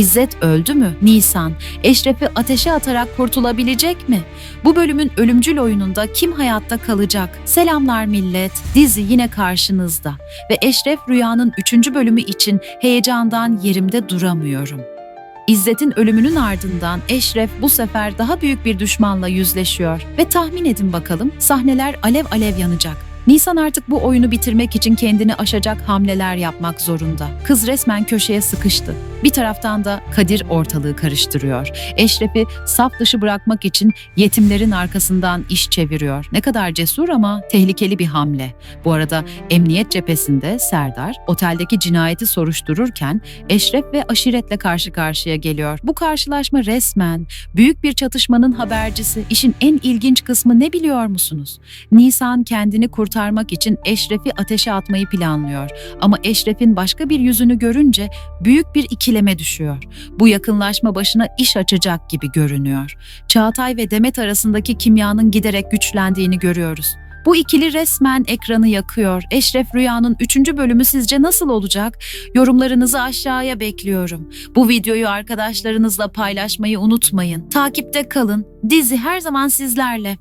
İzzet öldü mü? Nisan. Eşref'i ateşe atarak kurtulabilecek mi? Bu bölümün ölümcül oyununda kim hayatta kalacak? Selamlar millet. Dizi yine karşınızda. Ve Eşref Rüya'nın 3. bölümü için heyecandan yerimde duramıyorum. İzzet'in ölümünün ardından Eşref bu sefer daha büyük bir düşmanla yüzleşiyor. Ve tahmin edin bakalım sahneler alev alev yanacak. Nisan artık bu oyunu bitirmek için kendini aşacak hamleler yapmak zorunda. Kız resmen köşeye sıkıştı. Bir taraftan da Kadir ortalığı karıştırıyor. Eşref'i saf dışı bırakmak için yetimlerin arkasından iş çeviriyor. Ne kadar cesur ama tehlikeli bir hamle. Bu arada emniyet cephesinde Serdar oteldeki cinayeti soruştururken Eşref ve aşiretle karşı karşıya geliyor. Bu karşılaşma resmen büyük bir çatışmanın habercisi. İşin en ilginç kısmı ne biliyor musunuz? Nisan kendini kurtarmak için Eşref'i ateşe atmayı planlıyor. Ama Eşref'in başka bir yüzünü görünce büyük bir ikileme düşüyor. Bu yakınlaşma başına iş açacak gibi görünüyor. Çağatay ve Demet arasındaki kimyanın giderek güçlendiğini görüyoruz. Bu ikili resmen ekranı yakıyor. Eşref Rüya'nın 3. bölümü sizce nasıl olacak? Yorumlarınızı aşağıya bekliyorum. Bu videoyu arkadaşlarınızla paylaşmayı unutmayın. Takipte kalın. Dizi her zaman sizlerle.